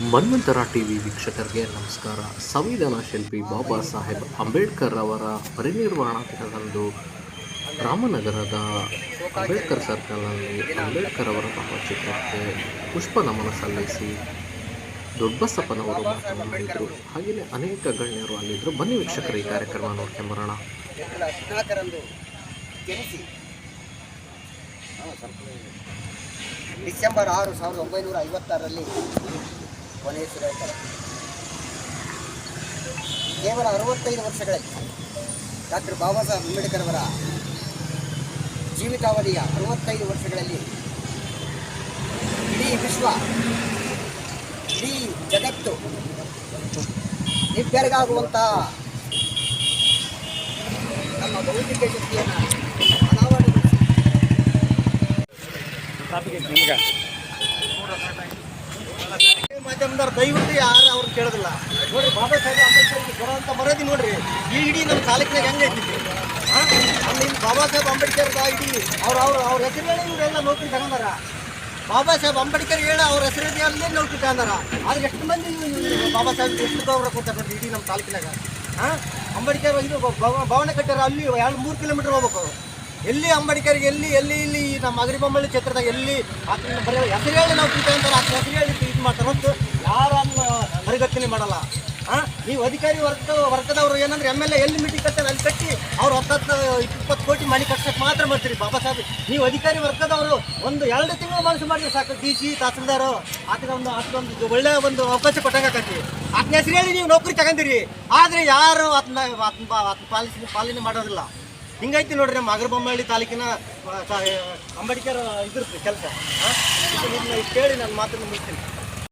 ಮನ್ವಂತರ TV ವೀಕ್ಷಕರಿಗೆ ನಮಸ್ಕಾರ. ಸಂವಿಧಾನ ಶಿಲ್ಪಿ ಬಾಬಾ ಸಾಹೇಬ್ ಅಂಬೇಡ್ಕರ್ ಅವರ ಪರಿನಿರ್ವಾಣ ದಿನದಂದು ರಾಮನಗರದ ಅಂಬೇಡ್ಕರ್ ಸರ್ಕಲ್ನಲ್ಲಿ ಅಂಬೇಡ್ಕರ್ ಅವರ ಭಾವಚಿತ್ರಕ್ಕೆ ಪುಷ್ಪ ನಮನ ಸಲ್ಲಿಸಿ ದೊಡ್ಡಬಸಪ್ಪನವರು ಮಾತನಾಡಿದರು ಹಾಗೆಯೇ ಅನೇಕ ಗಣ್ಯರು ಅಲ್ಲಿದ್ದರು ಬನ್ನಿ ವೀಕ್ಷಕರು, ಈ ಕಾರ್ಯಕ್ರಮ ನೋಡ್ಕೊಂಬರೋಣ ಡಿಸೆಂಬರ್ ಆರು ಸಾವಿರದ ಒಂಬೈನೂರ ಐವತ್ತಾರರಲ್ಲಿ ಕೊನೆಯುಸಿರೆಳ್ತಾರೆ ಕೇವಲ ಅರವತ್ತೈದು ವರ್ಷಗಳಲ್ಲಿ ಡಾಕ್ಟರ್ ಬಾಬಾ ಸಾಹೇಬ್ ಅಂಬೇಡ್ಕರ್ ಅವರ ಜೀವಿತಾವಧಿಯ ಅರವತ್ತೈದು ವರ್ಷಗಳಲ್ಲಿ ಇಡೀ ವಿಶ್ವ, ಇಡೀ ಜಗತ್ತು ನಿಬ್ಬೆರಗಾಗುವಂತಹ ನಮ್ಮ ಭೌತಿಕ ಶಕ್ತಿಯನ್ನು ಅನಾವರಣಗೊಳಿಸಿ ಮಾಧ್ಯಮದವ್ರು ದಯವಿಟ್ಟು ಯಾರು ಅವ್ರನ್ನ ಕೇಳೋದಿಲ್ಲ. ನೋಡ್ರಿ ಬಾಬಾ ಸಾಹೇಬ್ ಅಂಬೇಡ್ಕರ್ ಬರೋ ಅಂತ ಮರ್ಯಾದೆ ನೋಡ್ರಿ. ಈ ಇಡೀ ನಮ್ಮ ತಾಲೂಕಿನಾಗ ಹೆಂಗೆ ಐತಿ ಅಲ್ಲಿ ಬಾಬಾ ಸಾಹೇಬ್ ಅಂಬೇಡ್ಕರ್ ಇಡೀ ಅವ್ರ ಅವ್ರ ಅವ್ರ ಹೆಸರುಗಳೇ ಇವರೆಲ್ಲ ನೌಕರಿ ತಗೊಂಡಾರ. ಬಾಬಾ ಸಾಹೇಬ್ ಅಂಬೇಡ್ಕರ್ ಹೇಳ ಅವ್ರ ಹೆಸರಲ್ಲಿ ಅಲ್ಲೇ ನೌಕರಿ ತಗೊಂಡಾರ. ಆದ್ರೆ ಎಷ್ಟು ಮಂದಿ ಬಾಬಾ ಸಾಹೇಬ್ ಎಷ್ಟು ಗೌರವ ಕೊಡ್ತಾರೆ ಇಡೀ ನಮ್ಮ ತಾಲೂಕಿನಾಗ ಹಾಂ ಅಂಬೇಡ್ಕರ್ ಇದು ಭವ- ಭವನ ಕಟ್ಟಾರ ಅಲ್ಲಿ ಎರಡು ಮೂರು ಕಿಲೋಮೀಟರ್ ಹೋಗ್ಬೇಕು ಎಲ್ಲಿ ಅಂಬೇಡ್ಕರ್ಗೆ ಎಲ್ಲಿ ಎಲ್ಲಿ ಇಲ್ಲಿ ನಮ್ಮ ಅಗರಿ ಬೊಮ್ಮಳ್ಳಿ ಕ್ಷೇತ್ರದಾಗ ಎಲ್ಲಿ ಆತನ ಹೆಸರು ಹೇಳಿ ನಾವು ಪ್ರೀತಿ ಅಂತಾರೆ ಆತನ ಹೆಸರು ಹೇಳಿ ಇದು ಮಾಡ್ತಾರೆ. ಹೊತ್ತು ಯಾರನ್ನ ಪರಿಗತನೆ ಮಾಡಲ್ಲ. ನೀವು ಅಧಿಕಾರಿ ವರ್ಗ, ವರ್ಗದವರು ಏನಂದ್ರೆ ಎಂ ಎಲ್ ಎ ಎಲ್ಲಿ ಮೀಟಿಂಗ್ ಕಟ್ತಾರೆ ಅಲ್ಲಿ ಕಟ್ಟಿ ಅವ್ರು ಹತ್ತತ್ತು, ಇಪ್ಪತ್ತು ಕೋಟಿ ಮನೆ ಕಟ್ಸಕ್ಕೆ ಮಾತ್ರ ಮಾಡ್ತೀರಿ ಬಾಬಾ ಸಾಹೇಬ್. ನೀವು ಅಧಿಕಾರಿ ವರ್ಗದವರು ಒಂದು ಎರಡು ತಿಂಗಳು ಮನಸ್ಸು ಮಾಡಿದ್ರೆ ಸಾಕು. ಡಿ ಸಿ ತಹಸೀಲ್ದಾರು, ಆತನ ಒಂದು ಆತನೊಂದು ಒಳ್ಳೆ ಒಂದು ಅವಕಾಶ ಕೊಟ್ಟಾಗತ್ತಿ ಆತನ ಹೆಸರು ಹೇಳಿ ನೀವು ನೌಕರಿ ತಗೊಂಡಿರಿ. ಆದರೆ ಯಾರು ಆತನ ಆತನ ಪಾಲಿಸಿ, ಪಾಲನೆ ಮಾಡೋದಿಲ್ಲ. ಹಿಂಗೈತಿ ನೋಡ್ರಿ ನಮ್ಮ ಅಗರಬೊಮ್ಮಳ್ಳಿ ತಾಲೂಕಿನ ಅಂಬೇಡ್ಕರ್ ಇದ್ರ ಕೆಲಸ. ಕೇಳಿ ನಾನು ಮಾತನ್ನು ಮುಗಿಸ್ತೀನಿ.